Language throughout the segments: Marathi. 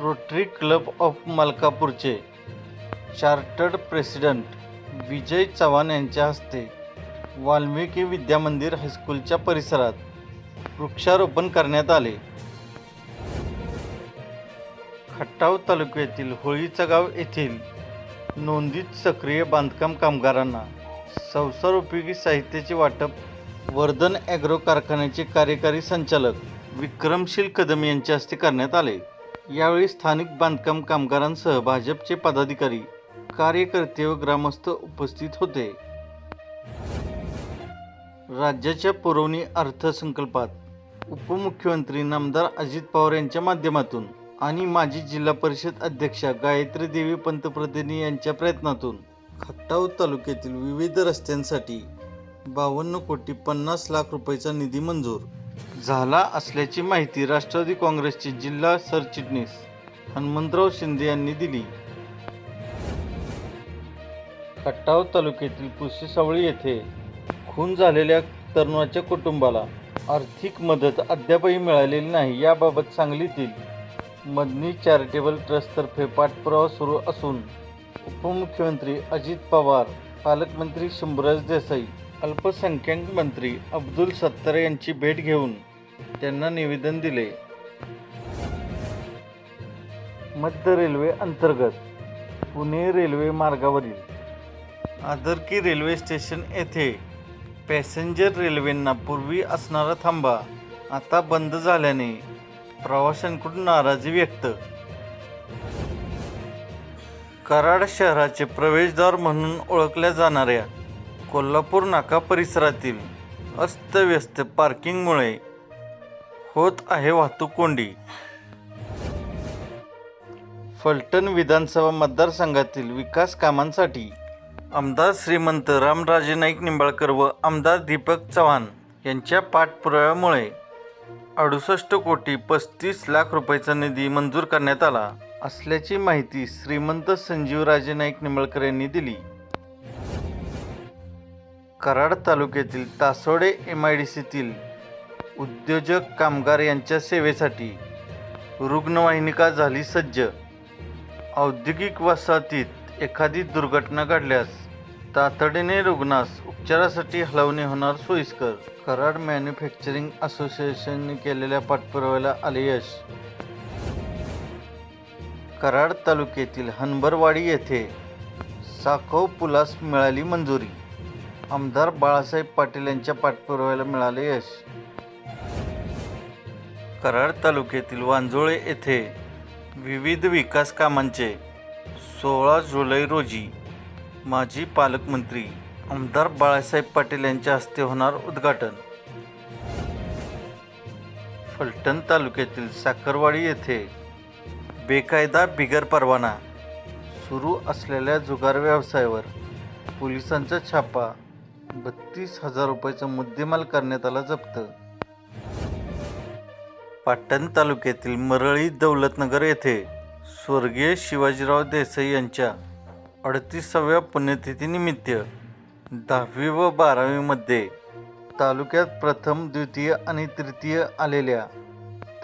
रोटरी क्लब ऑफ मलकापूरचे चार्टर्ड प्रेसिडेंट विजय चव्हाण यांच्या हस्ते वाल्मिकी विद्यामंदिर हायस्कूलच्या परिसरात वृक्षारोपण करण्यात आले. खटाव तालुक्यातील होळीचगाव येथील नोंदीत सक्रिय बांधकाम कामगारांना संसार उपयोगी साहित्याचे वाटप वर्धन ॲग्रो कारखान्याचे कार्यकारी संचालक विक्रमशील कदम यांच्या हस्ते करण्यात आले. यावेळी स्थानिक बांधकाम कामगारांसह भाजपचे पदाधिकारी कार्यकर्ते व ग्रामस्थ उपस्थित होते. राज्याच्या पुरवणी अर्थसंकल्पात उपमुख्यमंत्री नामदार अजित पवार यांच्या माध्यमातून आणि माजी जिल्हा परिषद अध्यक्षा गायत्री देवी पंतप्रतिनिधी यांच्या प्रयत्नातून खटाव तालुक्यातील विविध रस्त्यांसाठी बावन्न कोटी पन्नास लाख रुपयाचा निधी मंजूर झाला असल्याची माहिती राष्ट्रवादी काँग्रेसचे जिल्हा सरचिटणीस हनुमंतराव शिंदे यांनी दिली. खट्टाव तालुक्यातील पुसेसावळी येथे खून झालेल्या तरुणाच्या कुटुंबाला आर्थिक मदत अद्यापही मिळालेली नाही याबाबत सांगलीतील मदनी चॅरिटेबल ट्रस्टतर्फे पाठपुरावा सुरू असून उपमुख्यमंत्री अजित पवार पालकमंत्री शंभूराज देसाई अल्पसंख्याक मंत्री अब्दुल सत्तार यांची भेट घेऊन त्यांना निवेदन दिले. मध्य रेल्वे अंतर्गत पुणे रेल्वे मार्गावरील आदरकी रेल्वे स्टेशन येथे पॅसेंजर रेल्वेंना पूर्वी असणारा थांबा आता बंद झाल्याने प्रवाशांकडून नाराजी व्यक्त. कराड शहराचे प्रवेशद्वार म्हणून ओळखल्या जाणाऱ्या कोल्हापूर नाका परिसरातील अस्तव्यस्त पार्किंगमुळे होत आहे वाहतूक कोंडी. फलटण विधानसभा मतदारसंघातील विकास कामांसाठी आमदार श्रीमंत रामराजे नाईक निंबाळकर व आमदार दीपक चव्हाण यांच्या पाठपुराव्यामुळे अडुसष्ट कोटी पस्तीस लाख रुपयाचा निधी मंजूर करण्यात आला असल्याची माहिती श्रीमंत संजीवराजे नाईक निंबाळकर यांनी दिली. कराड तालुक्यातील तासोडे एम आय डी सीतील उद्योजक कामगार यांच्या सेवेसाठी रुग्णवाहिनिका झाली सज्ज. औद्योगिक वसाहतीत एखादी दुर्घटना घडल्यास तातडीने रुग्णास उपचारासाठी हलवणे होणार सोयीस्कर. कराड मॅन्युफॅक्चरिंग असोसिएशनने केलेल्या पाठपुराव्याला आले यश. कराड तालुक्यातील हनबरवाडी येथे साखव पुलास मिळाली मंजुरी. आमदार बाळासाहेब पाटील यांच्या पाठपुराव्याला मिळाले यश. कराड तालुक्यातील वांजोळे येथे विविध विकास कामांचे सोळा जुलै रोजी माजी पालकमंत्री आमदार बाळासाहेब पाटील यांच्या हस्ते होणार उद्घाटन. फलटण तालुक्यातील साखरवाडी येथे बेकायदा बिगर परवाना सुरू असलेल्या जुगार व्यवसायावर पोलिसांचा छापा बत्तीस हजार रुपयाचा मुद्देमाल करण्यात आला जप्त. पाटण तालुक्यातील मरळी दौलतनगर येथे स्वर्गीय शिवाजीराव देसाई यांच्या अडतीसाव्या पुण्यतिथीनिमित्त दहावी व बारावीमध्ये तालुक्यात प्रथम द्वितीय आणि तृतीय आलेल्या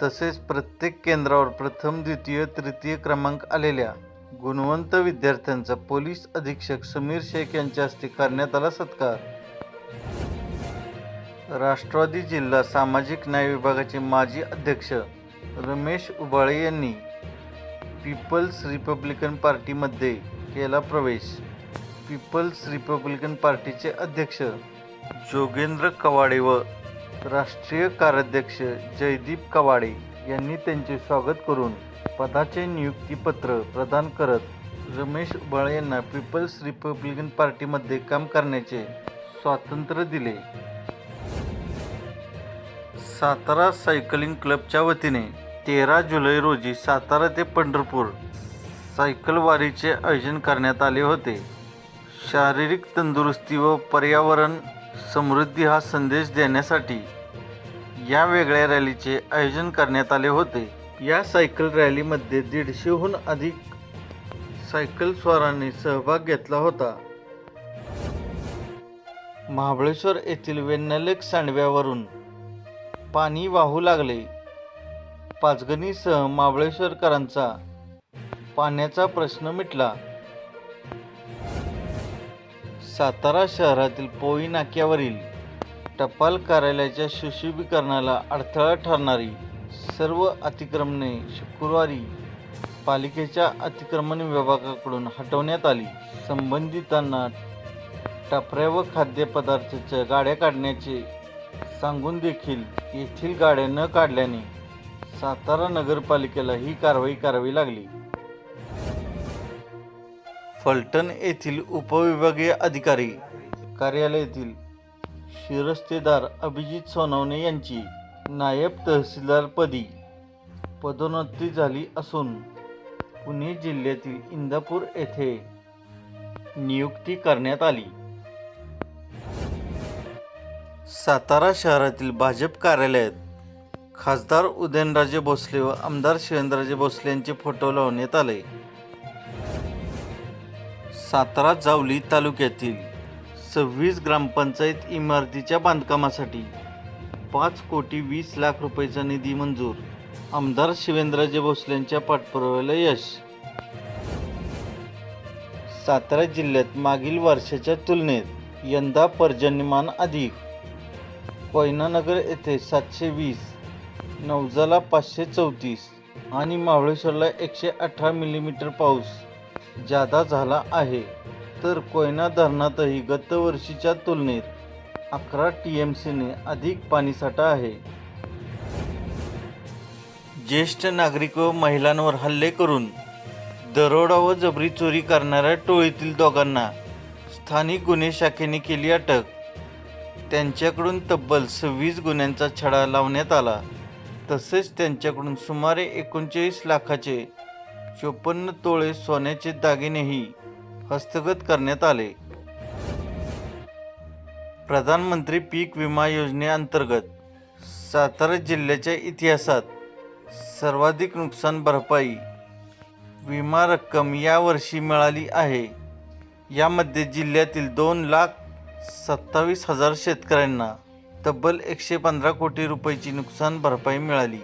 तसेच प्रत्येक केंद्रावर प्रथम द्वितीय तृतीय क्रमांक आलेल्या गुणवंत विद्यार्थ्यांचा पोलीस अधीक्षक समीर शेख यांच्या हस्ते करण्यात आला सत्कार. राष्ट्रवादी जिल्हा सामाजिक न्याय विभागाचे माजी अध्यक्ष रमेश उबाळे यांनी पीपल्स रिपब्लिकन पार्टीमध्ये केला प्रवेश. पीपल्स रिपब्लिकन पार्टीचे अध्यक्ष जोगेंद्र कवाडे व राष्ट्रीय कार्याध्यक्ष जयदीप कवाडे यांनी त्यांचे स्वागत करून पदाचे नियुक्तीपत्र प्रदान करत रमेश उबाळे यांना पीपल्स रिपब्लिकन पार्टीमध्ये काम करण्याचे स्वातंत्र्य दिले. सातारा सायकलिंग क्लबच्या वतीने तेरा जुलै रोजी सातारा ते पंढरपूर सायकल वारीचे आयोजन करण्यात आले होते. शारीरिक तंदुरुस्ती व पर्यावरण समृद्धी हा संदेश देण्यासाठी या वेगळ्या रॅलीचे आयोजन करण्यात आले होते. या सायकल रॅलीमध्ये दीडशेहून अधिक सायकल स्वारांनी सहभाग घेतला होता. महाबळेश्वर येथील वेन्नलेक सांडव्यावरून पाणी वाहू लागले. पाचगणीसह मावळेश्वरकरांचा पाण्याचा प्रश्न मिटला. सातारा शहरातील पोई नाक्यावरील टपाल कार्यालयाच्या सुशोभीकरणाला अडथळा ठरणारी सर्व अतिक्रमणे शुक्रवारी पालिकेच्या अतिक्रमण विभागाकडून हटवण्यात आली. संबंधितांना टपऱ्या व खाद्यपदार्थाच्या गाड्या काढण्याचे सांगून देखील येथील गाड्या न काढल्याने सातारा नगरपालिकेला ही कारवाई करावी लागली. फलटण येथील उपविभागीय अधिकारी कार्यालयातील शिरस्तेदार अभिजित सोनवणे यांची नायब तहसीलदारपदी पदोन्नती झाली असून पुणे जिल्ह्यातील इंदापूर येथे नियुक्ती करण्यात आली. सातारा शहरातील भाजप कार्यालयात खासदार उदयनराजे भोसले व आमदार शिवेंद्रराजे भोसले यांचे फोटो लावण्यात आले. सातारा जावली तालुक्यातील सव्वीस ग्रामपंचायत इमारतीच्या बांधकामासाठी पाच कोटी वीस लाख रुपयाचा निधी मंजूर आमदार शिवेंद्रराजे भोसले यांच्या पाठपुराव्याला यश. सातारा जिल्ह्यात मागील वर्षाच्या तुलनेत यंदा पर्जन्यमान अधिक. कोयनानगर येथे सातशे वीस नवजाला पाचशे चौतीस आणि महाबळेश्वरला एकशे अठरा मिलीमीटर पाऊस जादा झाला आहे. तर कोयना धरणातही गतवर्षीच्या तुलनेत अकरा टी एम सीने अधिक पाणीसाठा आहे. ज्येष्ठ नागरिक व महिलांवर हल्ले करून दरोडा व जबरी चोरी करणाऱ्या टोळीतील दोघांना स्थानिक गुन्हे शाखेने केली अटक. त्यांच्याकडून तब्बल सव्वीस गुन्ह्यांचा छडा लावण्यात आला. तसेच त्यांच्याकडून सुमारे एकोणचाळीस लाखाचे चोपन्न तोळे सोन्याचे दागिनेही हस्तगत करण्यात आले. प्रधानमंत्री पीक विमा योजनेअंतर्गत सातारा जिल्ह्याच्या इतिहासात सर्वाधिक नुकसान भरपाई विमा रक्कम यावर्षी मिळाली आहे. यामध्ये जिल्ह्यातील दोन लाख सत्तावीस हजार शेतकऱ्यांना तब्बल एकशे पंधरा कोटी रुपयाची नुकसान भरपाई मिळाली.